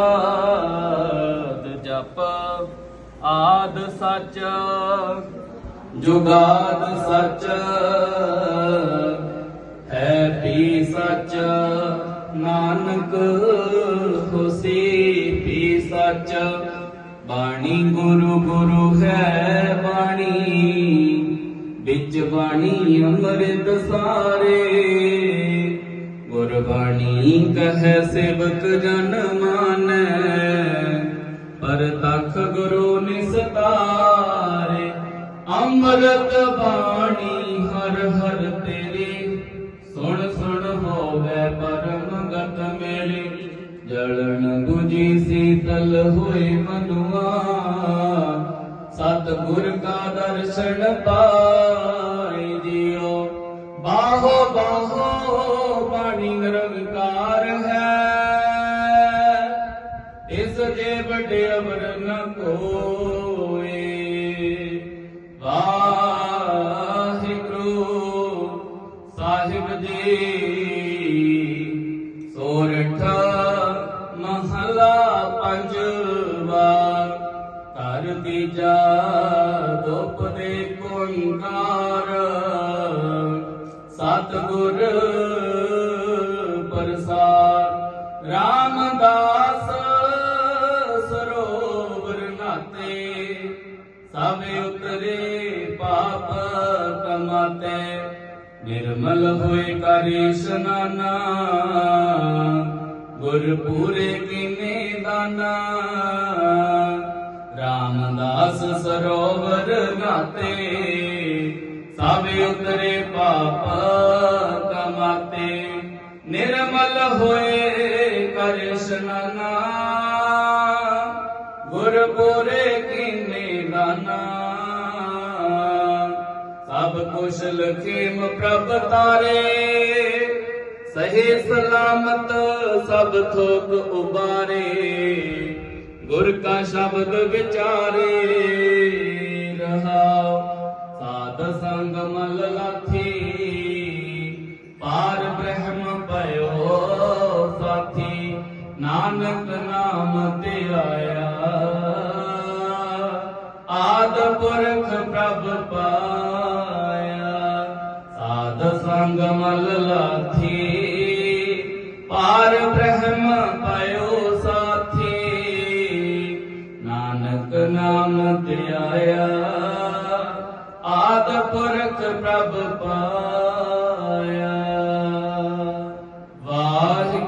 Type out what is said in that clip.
ਆਦ ਜਪ, ਆਦ ਸੱਚ, ਜੁਗਾਦ ਸੱਚ, ਹੈ ਵੀ ਸੱਚ, ਨਾਨਕ ਹੋਸੀ ਵੀ ਸੱਚ, ਬਾਣੀ ਗੁਰੂ ਗੁਰੂ ਹੈ ਬਾਣੀ, ਵਿੱਚ ਬਾਣੀ ਅੰਮ੍ਰਿਤ ਸਾਰੇ। ਗੁਰਬਾਣੀ ਕਹੈ ਸੇਵਕ ਜਨ ਮਾਨੈ, ਪਰ ਤਖ ਗੁਰੂ ਨਿਸਤਾਰੇ, ਅੰਮ੍ਰਿਤ ਬਾਣੀ ਹਰ ਹਰ ਤੇਰੀ। ਸੁਣ ਸੁਣ ਹੋਵੇ ਪਰਮ ਗਤ ਮੇਰੀ, ਜਲਣ ਗੁਜੀ ਸੀਤਲ ਹੋਏ ਮਨੁਆ। ਸਤ ਗੁਰ ਕਾ ਦਰਸ਼ਨ ਪਾਈ ਜਿਉ, ਬਾਹੋ ਬਾਹੋ ਨਿਰੰਕਾਰ ਹੈ। ਇਸ ਜੇ ਵੱਡੇ ਅਵਰ ਨ ਕੋਏ। ਵਾਹਿਗੁਰੂ ਸਾਹਿਬ ਜੀ, ਸੋਰਠ ਮਹਲਾ ਪੰਜਵਾ, ਘਰ ਦੀਜਾ ਸਰੋਵਰ ਸਭ ਉਤਰੇ ਪਾਪ ਕਮਾਤੇ। ਨਿਰਮਲ ਹੋਏ ਕਰ ਇਸ਼ਨਾਨਾ ਗੁਰ ਪੂਰੇ ਕੀਨੇ ਦਾਨਾ। ਰਾਮਦਾਸ ਸਰੋਵਰ ਨਾਤੇ, ਸਭ ਉਤਰੇ ਪਾਪ ਕਮਾਤੇ। ਨਿਰਮਲ ਹੋਏ ਕਰ ਇਸ਼ਨਾਨਾ ਗੁਰ ਕੀਨੇ ਦਾਨਾ ਸਭ ਕੁਸ਼ਲ ਖੇਮ ਪ੍ਰਭ ਤਾਰੇ। ਸਹੀ ਸਲਾਮਤ ਸਭ ਥੋਕ ਉਬਾਰੇ। ਗੁਰ ਕਾ ਸ਼ਬਦ ਵਿਚਾਰੇ ਰਹਾਉ ਸਾਧ ਸੰਗ ਮਲ ਲਾਥੀ। ਪਾਰ ਨਾਨਕ ਨਾਮ ਤੇ ਆਇਆ। ਆਦ ਪੁਰਖ ਪ੍ਰਭ ਪਾਇਆ। ਸਾਧ ਸੰਗ ਮਲ ਲਾਥੀ। ਪਾਰ ਬ੍ਰਹਮ ਪਇਓ ਸਾਥੀ। ਨਾਨਕ ਨਾਮ ਤੇ ਆਇਆ। ਆਦ ਪੁਰਖ ਪ੍ਰਭ ਪਾਇਆ।